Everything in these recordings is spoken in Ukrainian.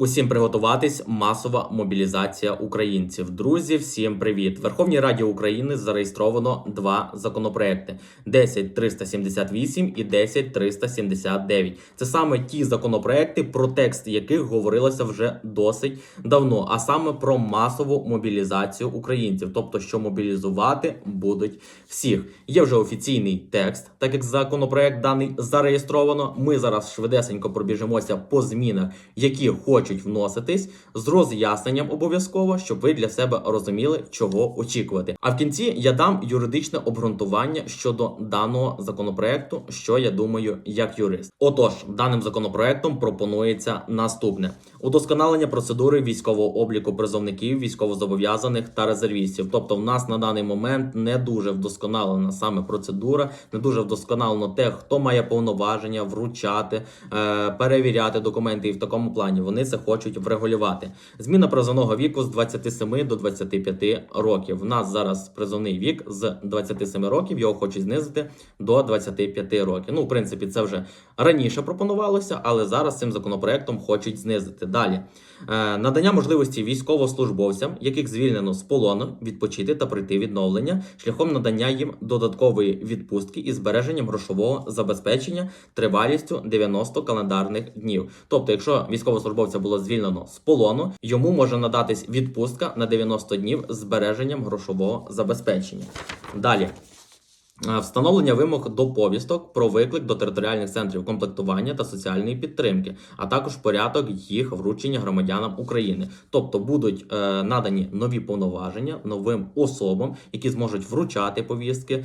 Усім приготуватись масова мобілізація українців. Друзі, всім привіт! В Верховній Раді України зареєстровано два законопроекти: 10378 і 10379. Це саме ті законопроекти, про текст яких говорилося вже досить давно, а саме про масову мобілізацію українців, тобто що мобілізувати будуть всіх. Є вже офіційний текст, так як законопроект даний зареєстровано. Ми зараз швидесенько пробіжимося по змінах, які хочуть вноситись з роз'ясненням обов'язково, щоб ви для себе розуміли, чого очікувати. А в кінці я дам юридичне обґрунтування щодо даного законопроекту, що я думаю, як юрист. Отож, даним законопроектом пропонується наступне: удосконалення процедури військового обліку призовників, військовозобов'язаних та резервістів. Тобто, в нас на даний момент не дуже вдосконалена саме процедура, не дуже вдосконалено те, хто має повноваження вручати, е, перевіряти документи і в такому плані. Вони це хочуть врегулювати. Зміна призовного віку з 27 до 25 років. В нас зараз призовний вік з 27 років, його хочуть знизити до 25 років. Ну, в принципі, це вже раніше пропонувалося, але зараз цим законопроектом хочуть знизити. Далі Е, надання можливості військовослужбовцям, яких звільнено з полону, відпочити та пройти відновлення шляхом надання їм додаткової відпустки із збереженням грошового забезпечення тривалістю 90 календарних днів. Тобто, якщо військовослужбовця було звільнено з полону, йому може надатись відпустка на 90 днів з збереженням грошового забезпечення. Далі. Встановлення вимог до повісток про виклик до територіальних центрів комплектування та соціальної підтримки, а також порядок їх вручення громадянам України. Тобто будуть е, надані нові повноваження новим особам, які зможуть вручати повістки, е,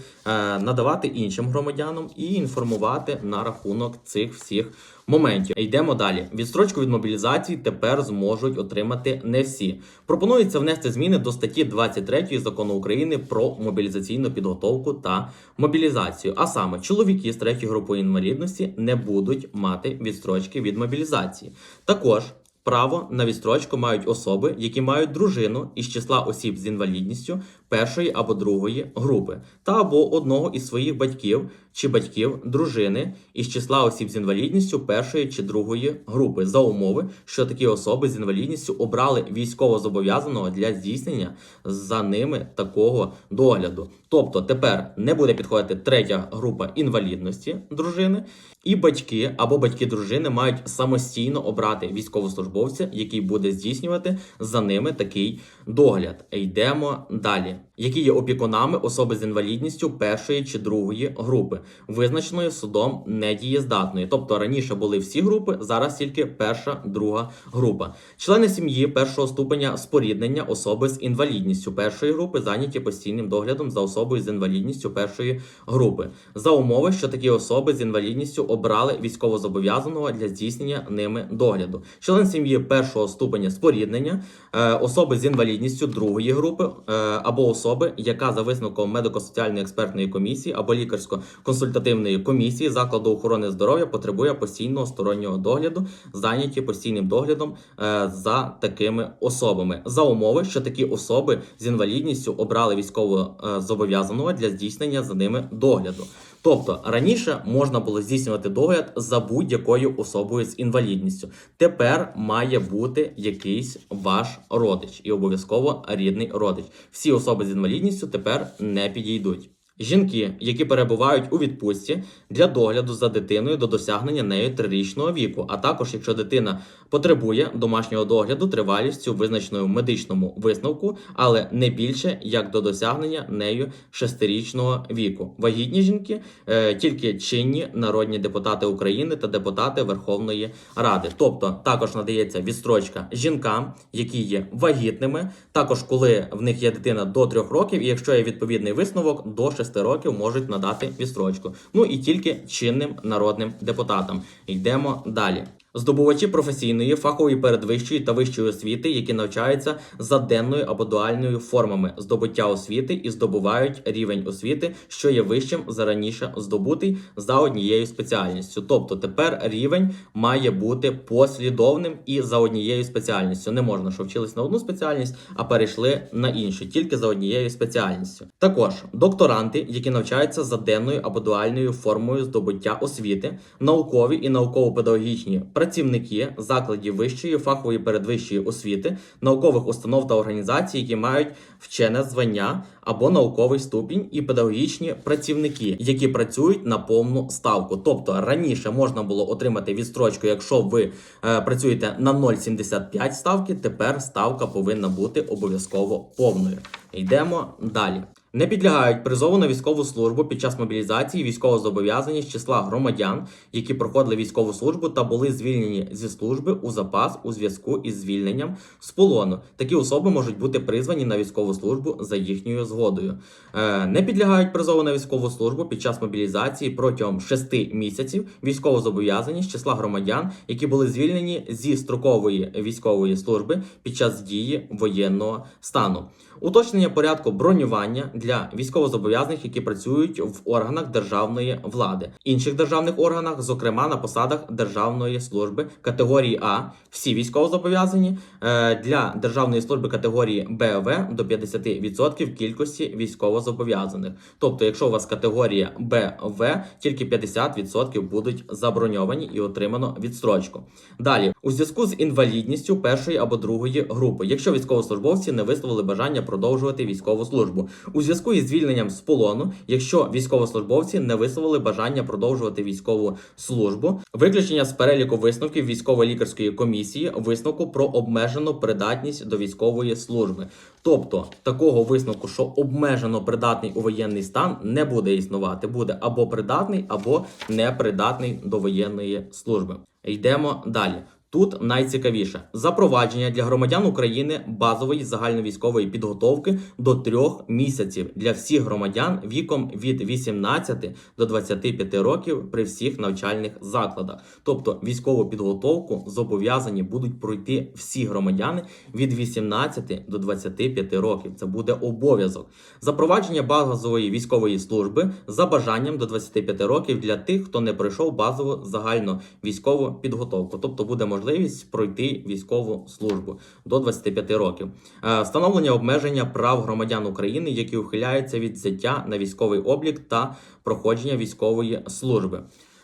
надавати іншим громадянам і інформувати на рахунок цих всіх моментів. Йдемо далі. Відстрочку від мобілізації тепер зможуть отримати не всі. Пропонується внести зміни до статті 23 закону України про мобілізаційну підготовку та мобілізацію. А саме, чоловіки з третьої групи інвалідності не будуть мати відстрочки від мобілізації. Також. Право на відстрочку мають особи, які мають дружину із числа осіб з інвалідністю першої або другої групи, та або одного із своїх батьків чи батьків дружини із числа осіб з інвалідністю першої чи другої групи за умови, що такі особи з інвалідністю обрали військовозобов'язаного для здійснення за ними такого догляду. Тобто тепер не буде підходити третя група інвалідності дружини, і батьки або батьки дружини мають самостійно обрати військовослужбовця, який буде здійснювати за ними такий догляд. Йдемо далі. Які є опікунами особи з інвалідністю першої чи другої групи, визначеної судом недієздатної. Тобто раніше були всі групи, зараз тільки перша, друга група. Члени сім'ї першого ступеня споріднення особи з інвалідністю першої групи зайняті постійним доглядом за особою з інвалідністю першої групи, за умови, що такі особи з інвалідністю обрали військовозобов'язаного для здійснення ними догляду. Член сім'ї першого ступеня споріднення, е, особи з інвалідністю другої групи е, або особи, яка за висновком медико-соціальної експертної комісії або лікарсько-консультативної комісії закладу охорони здоров'я потребує постійного стороннього догляду, зайняті постійним доглядом е, за такими особами, за умови, що такі особи з інвалідністю обрали військово е, зобов'язаного для здійснення за ними догляду. Тобто раніше можна було здійснювати догляд за будь-якою особою з інвалідністю. Тепер має бути якийсь ваш родич і обов'язково рідний родич. Всі особи з інвалідністю тепер не підійдуть. Жінки, які перебувають у відпустці для догляду за дитиною до досягнення нею трирічного віку, а також якщо дитина потребує домашнього догляду тривалістю визначеною в медичному висновку, але не більше як до досягнення нею шестирічного віку. Вагітні жінки е, тільки чинні народні депутати України та депутати Верховної Ради. Тобто також надається відстрочка жінкам, які є вагітними, також коли в них є дитина до 3 років, і якщо є відповідний висновок, до 6 років можуть надати відстрочку. Ну і тільки чинним народним депутатам. Йдемо далі. Здобувачі професійної, фахової передвищої та вищої освіти, які навчаються за денною або дуальною формами здобуття освіти і здобувають рівень освіти, що є вищим за раніше здобутий за однією спеціальністю. Тобто тепер рівень має бути послідовним і за однією спеціальністю. Не можна, що вчились на одну спеціальність, а перейшли на іншу, тільки за однією спеціальністю. Також докторанти, які навчаються за денною або дуальною формою здобуття освіти, наукові і науково-педагогічні працівники закладів вищої фахової передвищої освіти, наукових установ та організацій, які мають вчене звання або науковий ступінь, і педагогічні працівники, які працюють на повну ставку. Тобто раніше можна було отримати відстрочку, якщо ви е, працюєте на 0,75 ставки, тепер ставка повинна бути обов'язково повною. Йдемо далі. Не підлягають призову на військову службу під час мобілізації військовозобов'язані з числа громадян, які проходили військову службу та були звільнені зі служби у запас у зв'язку із звільненням з полону. Такі особи можуть бути призвані на військову службу за їхньою згодою. Е, не підлягають призову на військову службу під час мобілізації протягом 6 місяців військовозобов'язані з числа громадян, які були звільнені зі строкової військової служби під час дії воєнного стану. Уточнення порядку бронювання для військовозобов'язаних, які працюють в органах державної влади, інших державних органах, зокрема на посадах державної служби категорії А, всі військовозобов'язані е, для державної служби категорії БВ до 50% кількості військовозобов'язаних. Тобто, якщо у вас категорія БВ, тільки 50% будуть заброньовані і отримано відстрочку. Далі, у зв'язку з інвалідністю першої або другої групи, якщо військовослужбовці не висловили бажання продовжувати військову службу, у зв'язку із звільненням з полону, якщо військовослужбовці не висловили бажання продовжувати військову службу, виключення з переліку висновків військово-лікарської комісії, висновку про обмежену придатність до військової служби. Тобто такого висновку, що обмежено придатний у воєнний стан, не буде існувати. Буде або придатний, або непридатний до воєнної служби. Йдемо далі. Тут найцікавіше запровадження для громадян України базової загальновійськової підготовки до трьох місяців для всіх громадян віком від 18 до 25 років при всіх навчальних закладах. Тобто військову підготовку зобов'язані будуть пройти всі громадяни від 18 до 25 років. Це буде обов'язок. Запровадження базової військової служби за бажанням до 25 років для тих, хто не пройшов базову загальну військову підготовку, тобто буде можливість пройти військову службу до 25 років. Е, Встановлення обмеження прав громадян України, які ухиляються від взяття на військовий облік та проходження військової служби.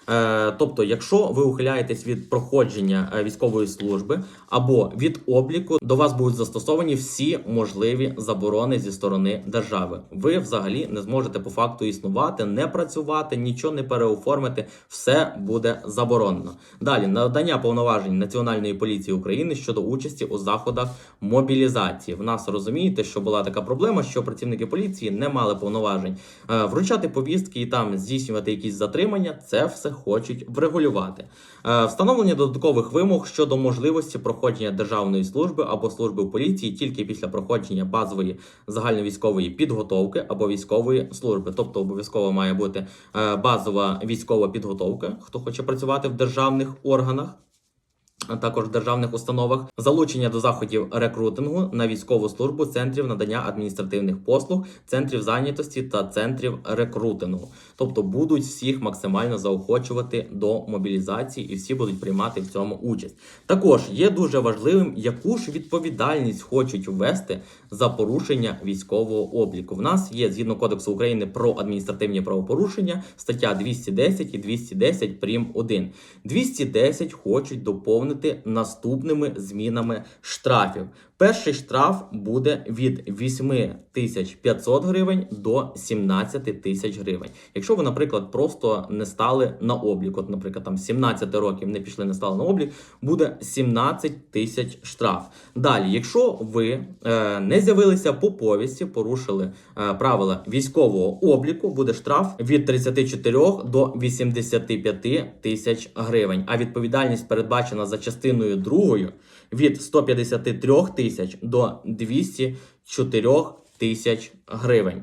Е, Тобто, якщо ви ухиляєтесь від проходження е, військової служби або від обліку, до вас будуть застосовані всі можливі заборони зі сторони держави. Ви взагалі не зможете по факту існувати, не працювати, нічого не переоформити. Все буде заборонено. Далі надання повноважень Національної поліції України щодо участі у заходах мобілізації. В нас розумієте, що була така проблема, що працівники поліції не мали повноважень Е, вручати повістки і там здійснювати якісь затримання. Це все хочуть врегулювати. Е, Встановлення додаткових вимог щодо можливості проходження державної служби або служби в поліції тільки після проходження базової загальновійськової підготовки або військової служби. Тобто обов'язково має бути е, базова військова підготовка, хто хоче працювати в державних органах. А також державних установах залучення до заходів рекрутингу на військову службу центрів надання адміністративних послуг, центрів зайнятості та центрів рекрутингу. Тобто будуть всіх максимально заохочувати до мобілізації і всі будуть приймати в цьому участь. Також є дуже важливим, яку ж відповідальність хочуть ввести за порушення військового обліку. В нас є згідно Кодексу України про адміністративні правопорушення стаття 210 і 210 прим. 1. 210 хочуть доповнити наступними змінами штрафів. Перший штраф буде від 8500 гривень до 17 тисяч гривень. Якщо ви, наприклад, просто не стали на облік, от, наприклад, там 17 років не пішли, не стали на облік, буде 17 тисяч штраф. Далі, якщо ви е, не з'явилися по повісті, порушили е, правила військового обліку, буде штраф від 34 до 85 тисяч гривень. А відповідальність передбачена за частиною другою від 153 тисяч до 204 тисяч гривень.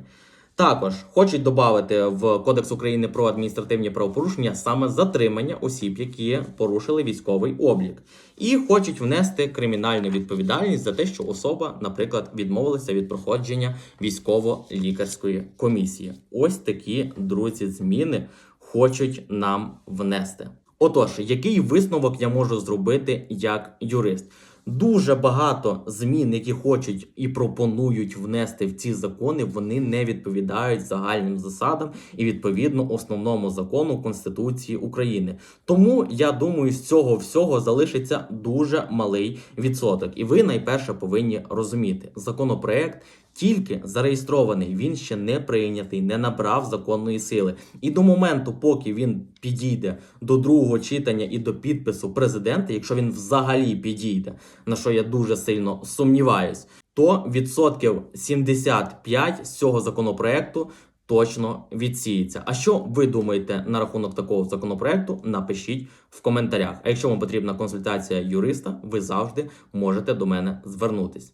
Також хочуть додати в Кодекс України про адміністративні правопорушення саме затримання осіб, які порушили військовий облік, і хочуть внести кримінальну відповідальність за те, що особа, наприклад, відмовилася від проходження військово-лікарської комісії. Ось такі друзі зміни хочуть нам внести. Отож, який висновок я можу зробити як юрист? Дуже багато змін, які хочуть і пропонують внести в ці закони, вони не відповідають загальним засадам і відповідно основному закону Конституції України. Тому я думаю, з цього всього залишиться дуже малий відсоток. І ви найперше повинні розуміти, законопроект тільки зареєстрований, він ще не прийнятий, не набрав законної сили. І до моменту, поки він підійде до другого читання і до підпису президента, якщо він взагалі підійде, на що я дуже сильно сумніваюсь, то відсотків 75 з цього законопроекту точно відсіється. А що ви думаєте на рахунок такого законопроекту? Напишіть в коментарях. А якщо вам потрібна консультація юриста, ви завжди можете до мене звернутись.